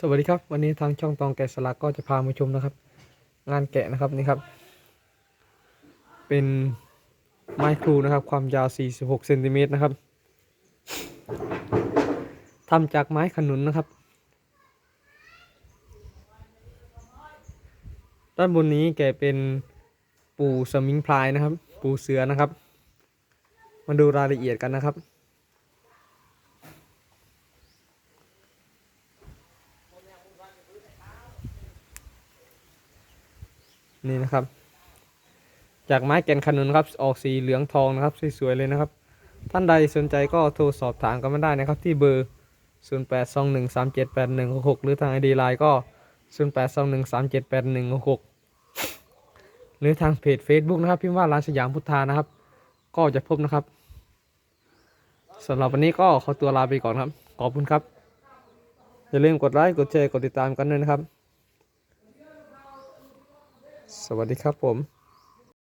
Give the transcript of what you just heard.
สวัสดีครับ วันนี้ทางช่องตองแกะสลักก็จะพามาชมนะครับ งานแกะนะครับนี่ครับ เป็นไม้ครูนะครับ ความยาว 46เซนติเมตรนะครับทำจากไม้ขนุนนะครับ ด้านบนนี้แกะเป็นปูสมิงพลายนะครับ ปูเสือนะครับ มาดูรายละเอียดกันนะครับ นี่นะครับ จากไม้แก่นขนุนครับออกสีเหลืองทองนะครับสวยๆเลยนะครับ ท่านใดสนใจก็โทรสอบถามกันมาได้นะครับ ที่เบอร์ 0821378166 หรือทางไอดีไลน์ก็ 0821378166 หรือทางเพจ Facebook นะครับ พิมพ์ว่าร้านสยามพุทธานะครับ ก็จะพบนะครับสำหรับวันนี้ก็ขอตัวลาไปก่อนครับ ขอบคุณครับ อย่าลืมกดไลค์ กดแชร์ กดติดตามกันด้วยนะครับ สวัสดีครับผม